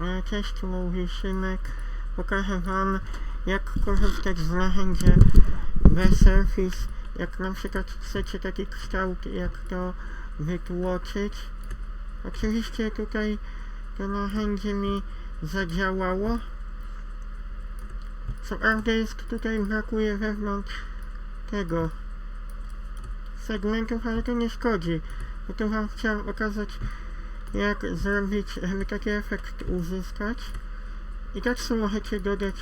E, Cześć, tu mówi Szymek. Pokażę Wam, jak korzystać z narzędzia Surface. Jak na przykład chcecie taki kształt, jak to wytłoczyć. Oczywiście tutaj to narzędzie mi zadziałało. Co prawda jest tutaj brakuje wewnątrz tego segmentów, ale to nie szkodzi. Bo to Wam chciałem pokazać jak zrobić, żeby taki efekt uzyskać. I tak sobie możecie dodać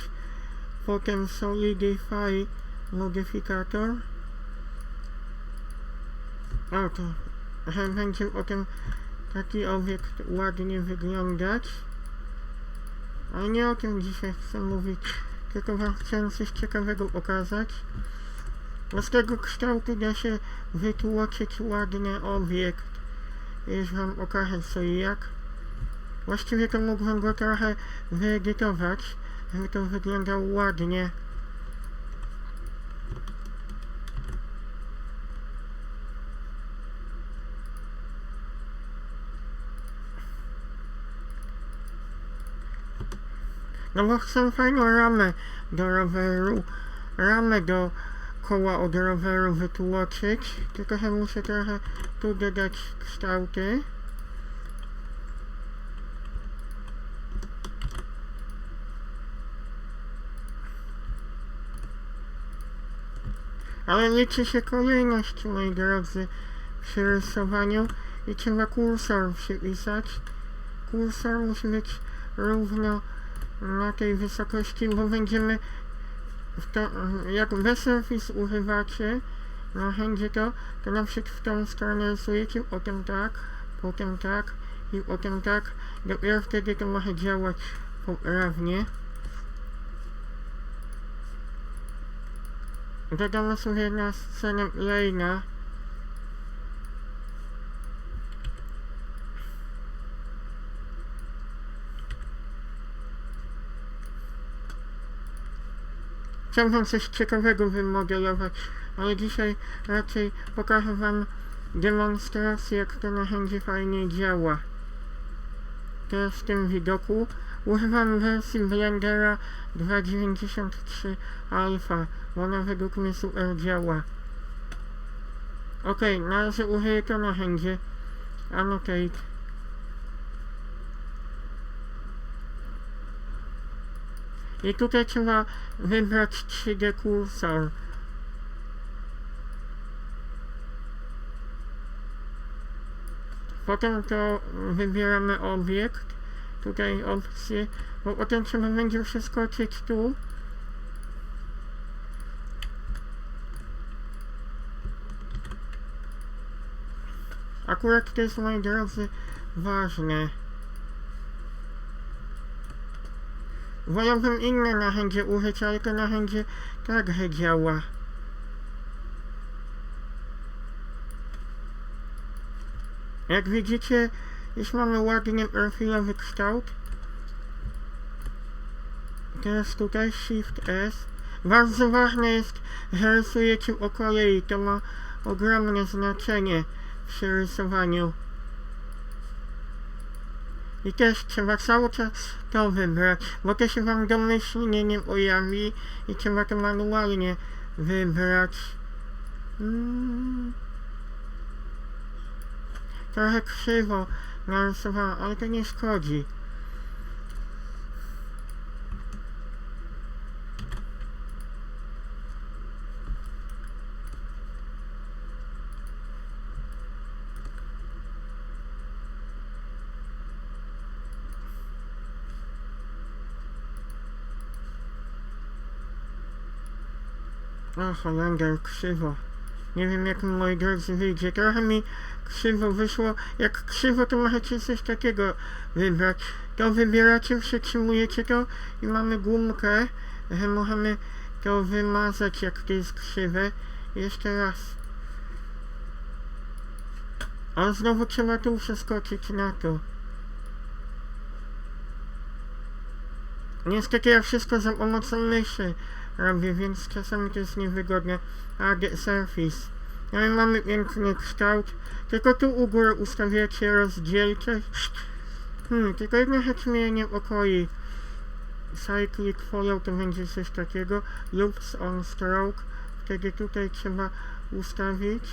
potem Solidify modyfikator. O to, że będzie potem taki obiekt ładnie wyglądać. Ale nie o tym dzisiaj chcę mówić, tylko wam chciałem coś ciekawego pokazać. Bo z tego kształtu da się wytłoczyć ładny obiekt. Już wam pokażę co i jak. Właściwie to mógłbym go trochę wyedytować, żeby to wyglądało ładnie. No bo chcę fajną ramę do roweru, ramę do koła od roweru wytłoczyć, tylko muszę trochę tu dodać kształty. Ale liczy się kolejność, moi drodzy, przy rysowaniu i trzeba kursor przypisać. Kursor musi być równo na tej wysokości, bo będziemy to, jak Surface używacie narzędzie to, to na przykład w tą stronę rysujecie, potem tak, potem tak i potem tak. Dopiero wtedy to może działać poprawnie. Dodamy sobie na scenę Lejna. Chciałbym coś ciekawego wymodelować, ale dzisiaj raczej pokażę Wam demonstrację, jak to narzędzie fajnie działa. Teraz w tym widoku używam wersji Blendera 2.93 Alpha, bo ona według mnie super działa. Ok, na razie użyję to narzędzie Annotate. I tutaj trzeba wybrać 3D kursor. Potem to wybieramy obiekt, tutaj opcję, bo potem trzeba będzie przeskoczyć tu. Akurat to jest, moi drodzy, ważne. Wolałbym inne narzędzie użyć, ale to narzędzie także działa. Jak widzicie, już mamy ładnie profilowy kształt. Teraz tutaj Shift S. Bardzo ważne jest, że rysujecie po kolei. To ma ogromne znaczenie przy rysowaniu. I też trzeba cały czas to wybrać, bo to się wam domyślnie nie pojawi i trzeba to manualnie wybrać. Mm. Trochę krzywo narysowałam, ale to nie szkodzi. O, Holender, krzywo. Nie wiem jak mi, moi drodzy wyjdzie. Trochę mi krzywo wyszło. Jak krzywo to możecie coś takiego wybrać. To wybieracie, przytrzymujecie to i mamy gumkę, że możemy to wymazać jak to jest krzywe. Jeszcze raz. A znowu trzeba tu przeskoczyć na to. Niestety ja wszystko za pomocą myszy robię, więc czasami to jest niewygodne. A surface. No i mamy piękny kształt. Tylko tu u góry ustawiacie rozdzielczość. Hmm, tylko jedna rzecz mnie niepokoi. Cyclic follow to będzie coś takiego. Loops on stroke. Wtedy tutaj trzeba ustawić.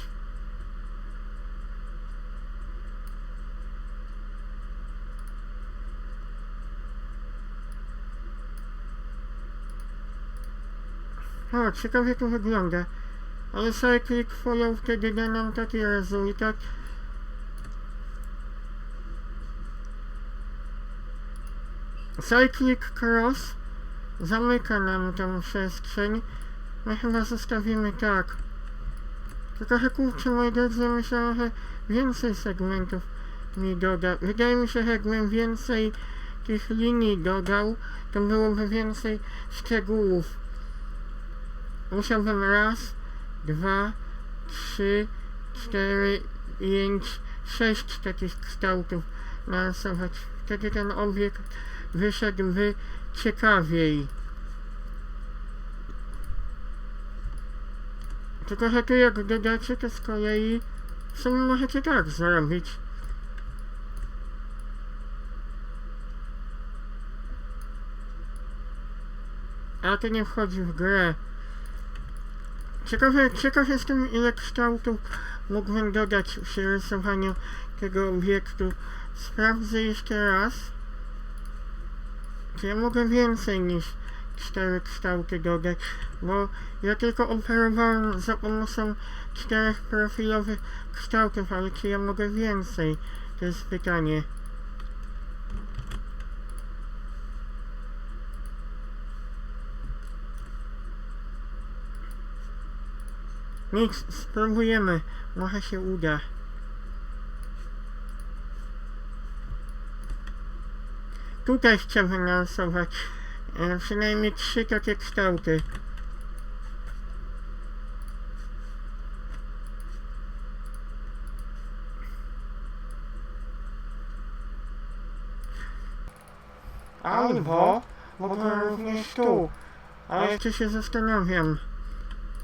O, ciekawie to wygląda. Ale cyclic follow wtedy da nam taki rezultat. Cyclic cross zamyka nam tą przestrzeń. My chyba zostawimy tak. To trochę kurczę, moi drodzy, myślałem, że więcej segmentów mi doda. Wydaje mi się, że jakbym więcej tych linii dodał, to byłoby więcej szczegółów. Musiałbym raz, dwa, trzy, cztery, pięć, sześć takich kształtów narysować. Wtedy ten obiekt wyszedłby ciekawiej. Tylko, że tu jak dodacie, to z kolei w sumie możecie tak zrobić. Ale to nie wchodzi w grę. Ciekawe, ciekaw jestem ile kształtów mógłbym dodać przy rysowaniu tego obiektu. Sprawdzę jeszcze raz. Czy ja mogę więcej niż cztery kształty dodać? Bo ja tylko operowałem za pomocą czterech profilowych kształtów, ale czy ja mogę więcej? To jest pytanie. Nic, spróbujemy. Może się uda. Tutaj chciałbym narysować e, przynajmniej trzy takie kształty. Albo mogę również tu. Ale jeszcze się zastanawiam.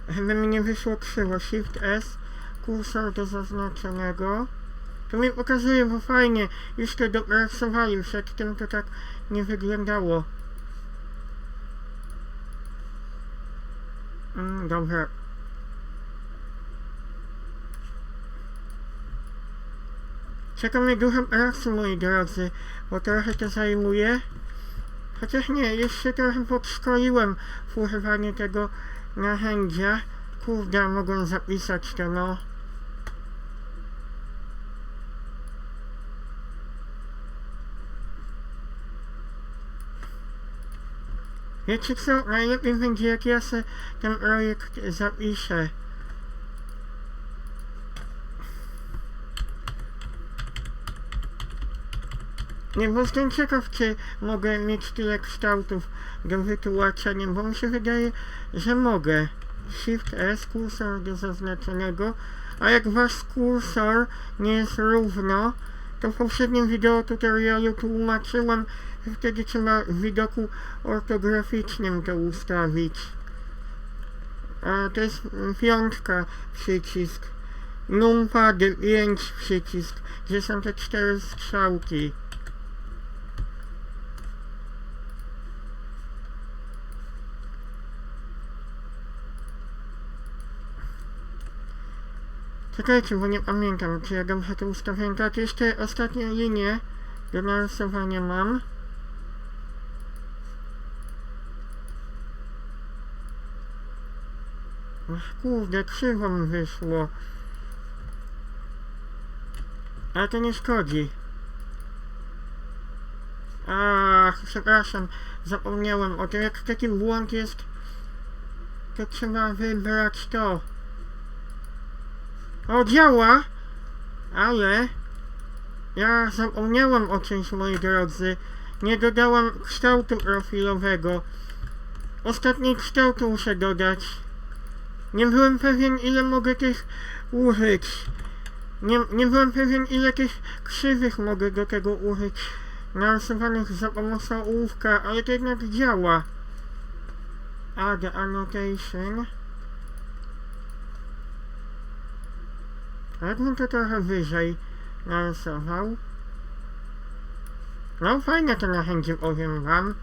Żeby mi nie wyszło krzywo. Shift S, kursor do zaznaczonego. To mi pokazuje, bo fajnie, już to dopracowali, przedtem to tak nie wyglądało. Mm, dobra. Czeka mnie dużo pracy, moi drodzy, bo trochę to zajmuje. Chociaż nie, się trochę podszkoliłem w używaniu tego narzędzia. Kurde, mogłem zapisać to, no. Wiecie co, najlepiej będzie jak ja se ten projekt zapiszę. Jestem ciekaw, czy mogę mieć tyle kształtów do wytłumaczenia, bo mi się wydaje, że mogę. Shift S, kursor do zaznaczonego, a jak wasz kursor nie jest równo, to w poprzednim wideo tutorialu tłumaczyłem, że wtedy trzeba w widoku ortograficznym to ustawić. A to jest piątka przycisk. Numpad 5 przycisk, gdzie są te cztery strzałki. Czekajcie, bo nie pamiętam, czy ja dobrze to ustawiłem. Tak, jeszcze ostatnią linię do narysowania mam. Kurde, krzywo mi wyszło. Ale to nie szkodzi. Ach, przepraszam, zapomniałem o tym. Jak taki błąd jest, to trzeba wybrać to. O, działa! Ale... Ja zapomniałem o czymś, moi drodzy. Nie dodałam kształtu profilowego. Ostatni kształt muszę dodać. Nie byłem pewien, ile mogę tych użyć. Nie, nie byłem pewien, ile tych krzywych mogę do tego użyć. Narysowanych za pomocą ołówka, ale to jednak działa. Add annotation. A jakbym to trochę wyżej narysował? No fajne to narzędzie, powiem wam.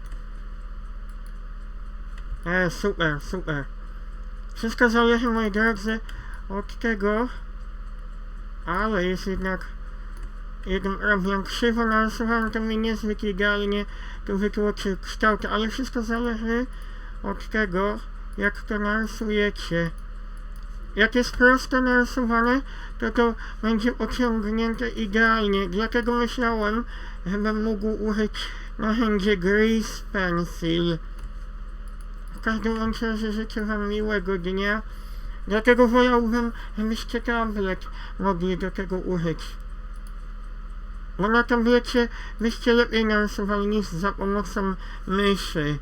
E, super, super. Wszystko zależy, moi drodzy, od tego, ale jest jednak jednym robię krzywo narysowałem, to mi niezwykle idealnie to wytłoczył kształt, ale wszystko zależy od tego, jak to narysujecie. Jak jest prosto narysowane, to to będzie ociągnięte idealnie. Dlatego myślałem, żebym mógł użyć narzędzie Grease Pencil. W każdym razie życzę Wam miłego dnia. Dlatego wolałbym, żebyście tablet mogli do tego użyć. Bo na tablecie byście lepiej narysowali niż za pomocą myszy.